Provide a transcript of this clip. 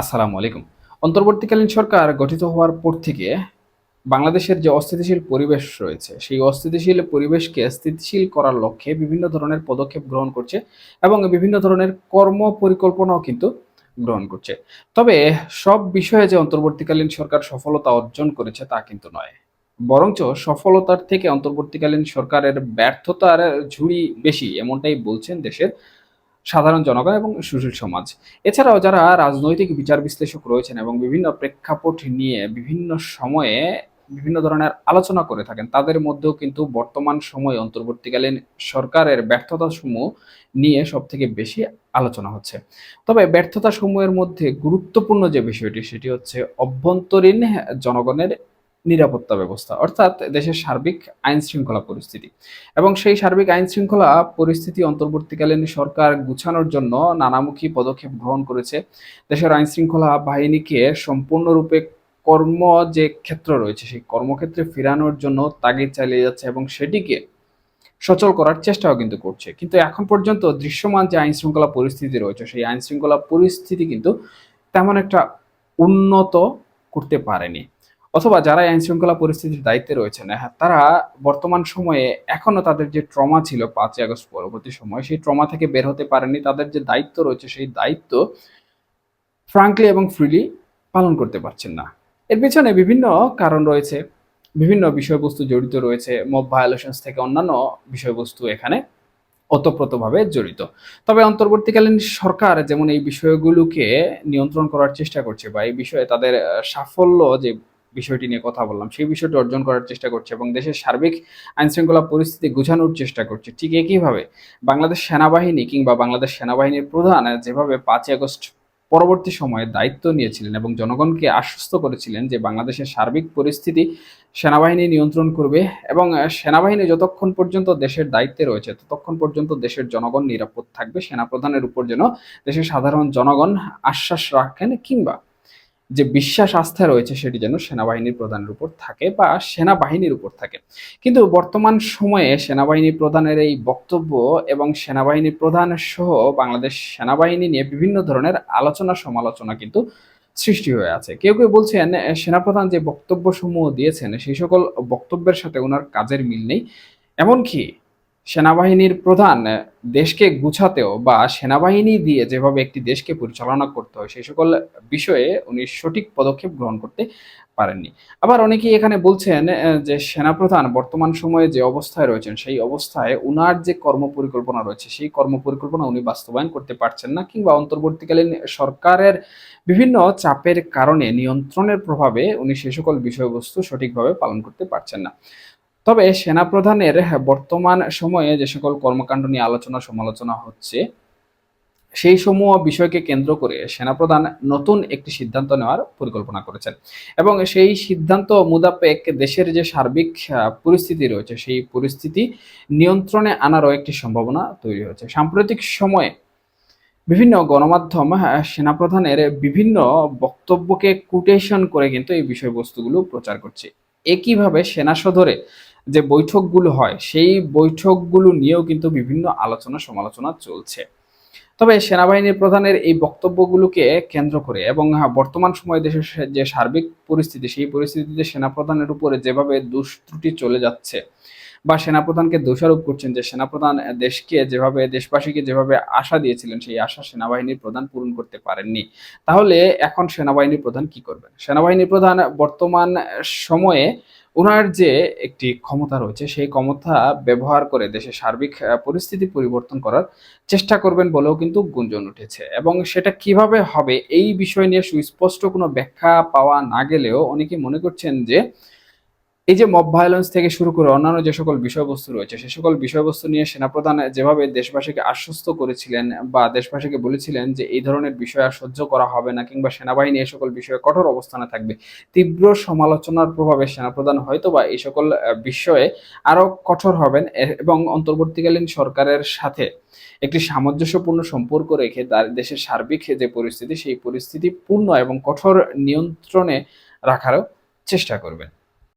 আসসালামু আলাইকুম। অন্তর্বর্তীকালীন সরকার গঠিত হওয়ার পর থেকে বাংলাদেশের যে অস্থিতিশীল পরিবেশ রয়েছে, সেই অস্থিতিশীল পরিবেশকে স্থিতিশীল করার লক্ষ্যে বিভিন্ন ধরনের পদক্ষেপ গ্রহণ করছে এবং বিভিন্ন ধরনের কর্ম পরিকল্পনাও কিন্তু গ্রহণ করছে। তবে সব বিষয়ে যে অন্তর্বর্তীকালীন সরকার সফলতা অর্জন করেছে তা কিন্তু নয়। বরঞ্চ সফলতার থেকে অন্তর্বর্তীকালীন সরকারের ব্যর্থতার ঝুড়ি বেশি, এমনটাই বলছেন দেশের সাধারণ জনগণ এবং সুশীল সমাজ। এছাড়াও যারা রাজনৈতিক বিচার বিশ্লেষক রয়েছেন এবং বিভিন্ন প্রেক্ষাপট নিয়ে বিভিন্ন সময়ে বিভিন্ন ধরনের আলোচনা করে থাকেন, তাদের মধ্যেও কিন্তু বর্তমান সময়ে অন্তর্বর্তীকালীন সরকারের ব্যর্থতা সমূহ নিয়ে সব থেকে বেশি আলোচনা হচ্ছে। তবে ব্যর্থতা সমূহের মধ্যে গুরুত্বপূর্ণ যে বিষয়টি, সেটি হচ্ছে অভ্যন্তরীণ জনগণের নিরাপত্তা ব্যবস্থা, অর্থাৎ দেশের সার্বিক আইন শৃঙ্খলা পরিস্থিতি। এবং সেই সার্বিক আইন শৃঙ্খলা পরিস্থিতি অন্তর্বর্তীকালীন সরকার গুছানোর জন্য নানামুখী পদক্ষেপ গ্রহণ করেছে। দেশের আইন শৃঙ্খলা বাহিনীকে সম্পূর্ণরূপে কর্ম যে ক্ষেত্র রয়েছে, সেই কর্মক্ষেত্রে ফেরানোর জন্য তাগিদ চালিয়ে যাচ্ছে এবং সেটিকে সচল করার চেষ্টাও কিন্তু করছে। কিন্তু এখন পর্যন্ত দৃশ্যমান যে আইন শৃঙ্খলা পরিস্থিতি রয়েছে, সেই আইন শৃঙ্খলা পরিস্থিতি কিন্তু তেমন একটা উন্নত করতে পারেনি। অথবা যারা আইন শৃঙ্খলা পরিস্থিতির দায়িত্বে রয়েছেন হ্যাঁ তারা বর্তমান সময়ে এখনও তাদের যে ট্রমা ছিল পাঁচই আগস্ট পরবর্তী সময়, সেই ট্রমা থেকে বের হতে পারেনি তাদের যে দায়িত্ব রয়েছে, সেই দায়িত্ব ফ্রাঙ্কলি এবং ফ্রিলি পালন করতে পারছেন না। এর পিছনে বিভিন্ন কারণ রয়েছে, বিভিন্ন বিষয়বস্তু জড়িত রয়েছে মব ভায়োলেশনস থেকে অন্যান্য বিষয়বস্তু এখানে ওতপ্রোতভাবে জড়িত। তবে অন্তর্বর্তীকালীন সরকার যেমন এই বিষয়গুলোকে নিয়ন্ত্রণ করার চেষ্টা করছে বা এই বিষয়ে তাদের সাফল্য যে বিষয়টি নিয়ে কথা বললাম। সেই বিষয়টি অর্জন করার চেষ্টা করছে এবং দেশের সার্বিক আইন শৃঙ্খলা পরিস্থিতি গোছানোর চেষ্টা করছে। ঠিক একইভাবে বাংলাদেশ সেনাবাহিনী কিংবা বাংলাদেশ সেনাবাহিনীর প্রধান যেভাবে পাঁচই আগস্ট পরবর্তী সময়ে দায়িত্ব নিয়েছিলেন এবং জনগণকে আশ্বস্ত করেছিলেন যে বাংলাদেশের সার্বিক পরিস্থিতি সেনাবাহিনী নিয়ন্ত্রণ করবে এবং সেনাবাহিনী যতক্ষণ পর্যন্ত দেশের দায়িত্বে রয়েছে, ততক্ষণ পর্যন্ত দেশের জনগণ নিরাপদ থাকবে। সেনাপ্রধানের উপর যেন দেশের সাধারণ জনগণ আশ্বাস রাখেন কিংবা যে বিশ্বাস আস্থা রয়েছে সেটি যেন সেনাবাহিনীর প্রধানের উপর থাকে বা সেনাবাহিনীর উপর থাকে। কিন্তু বর্তমান সময়ে সেনাবাহিনী প্রধানের এই বক্তব্য এবং সেনাবাহিনী প্রধান সহ বাংলাদেশ সেনাবাহিনী নিয়ে বিভিন্ন ধরনের আলোচনা সমালোচনা কিন্তু সৃষ্টি হয়ে আছে। কেউ কেউ বলছেন সেনাপ্রধান যে বক্তব্য সমূহ দিয়েছেন, সেই সকল বক্তব্যের সাথে ওনার কাজের মিল নেই। এমনকি সেনাবাহিনীর প্রধান দেশকে গুছাতেও বা সেনাবাহিনী দিয়ে যেভাবে একটি দেশকে পরিচালনা করতে হয়, সেই সকল বিষয়ে উনি সঠিক পদক্ষেপ গ্রহণ করতে পারেননি। আবার অনেকেই এখানে বলছেন যে সেনাপ্রধান বর্তমান সময়ে যে অবস্থায় রয়েছেন, সেই অবস্থায় উনার যে কর্ম পরিকল্পনা রয়েছে, সেই কর্ম পরিকল্পনা উনি বাস্তবায়ন করতে পারছেন না কিংবা অন্তর্বর্তীকালীন সরকারের বিভিন্ন চাপের কারণে নিয়ন্ত্রণের প্রভাবে উনি সে সকল বিষয়বস্তু সঠিকভাবে পালন করতে পারছেন না। তবে সেনাপ্রধানের বর্তমান সময়ে যে সকল কর্মকাণ্ড নিয়ে আলোচনা সমালোচনা হচ্ছে সেই সমূহ বিষয়কে কেন্দ্র করে সেনাপ্রধান নতুন একটি সিদ্ধান্ত নেওয়ার পরিকল্পনা করেছেন। এবং সেই সিদ্ধান্ত মোতাবেক দেশের যে সার্বিক পরিস্থিতি রয়েছে সেই পরিস্থিতি নিয়ন্ত্রণে আনারও একটি সম্ভাবনা তৈরি হয়েছে। সাম্প্রতিক সময়ে বিভিন্ন গণমাধ্যম আহ, সেনাপ্রধানের বিভিন্ন বক্তব্যকে কুটেশন করে কিন্তু এই বিষয়বস্তুগুলো প্রচার করছে। একইভাবে সেনা সদরে যে বৈঠকগুলো হয় সেই বৈঠকগুলো নিয়েও কিন্তু বিভিন্ন আলোচনা সমালোচনা চলছে। তবে সেনাবাহিনীর প্রধানের এই বক্তব্যগুলোকে কেন্দ্র করে এবং হ্যাঁ, বর্তমান সময়ে দেশের যে সার্বিক পরিস্থিতি সেই পরিস্থিতিতে সেনাপ্রধানের উপরে যেভাবে দুষ্ত্রুটি চলে যাচ্ছে বা সেনাপ্রধানকে দোষারোপ করছেন যে সেনাপ্রধান দেশকে যেভাবে, দেশবাসীকে যেভাবে আশা দিয়েছিলেন, সেই আশা সেনাবাহিনীর প্রধান পূরণ করতে পারেননি। তাহলে এখন সেনাবাহিনীর প্রধান কি করবেন? সেনাবাহিনীর প্রধান বর্তমান সময়ে ওনার যে একটি ক্ষমতা রয়েছে, সেই ক্ষমতা ব্যবহার করে দেশের সার্বিক পরিস্থিতি পরিবর্তন করার চেষ্টা করবেন বলেও কিন্তু গুঞ্জন উঠেছে। এবং সেটা কীভাবে হবে এই বিষয় নিয়ে সুস্পষ্ট কোনো ব্যাখ্যা পাওয়া না গেলেও অনেকে মনে করছেন যে এই যে মব ভায়োলেন্স থেকে শুরু করে অন্যান্য যে সকল বিষয়বস্তু রয়েছে, সে সকল বিষয়বস্তু নিয়ে সেনাপ্রধান যেভাবে দেশবাসীকে আশ্বস্ত করেছিলেন বা দেশবাসীকে বলেছিলেন যে এই ধরনের বিষয় আর সহ্য করা হবে না কিংবা সেনাবাহিনী এই সকল বিষয়ে কঠোর অবস্থানে থাকবে, তীব্র সমালোচনার প্রভাবে সেনাপ্রধান হয়তো বা এই সকল বিষয়ে আরও কঠোর হবেন এবং অন্তর্বর্তীকালীন সরকারের সাথে একটি সামঞ্জস্যপূর্ণ সম্পর্ক রেখে দেশের সার্বিক যে পরিস্থিতি, সেই পরিস্থিতি পূর্ণ এবং কঠোর নিয়ন্ত্রণে রাখারও চেষ্টা করবেন।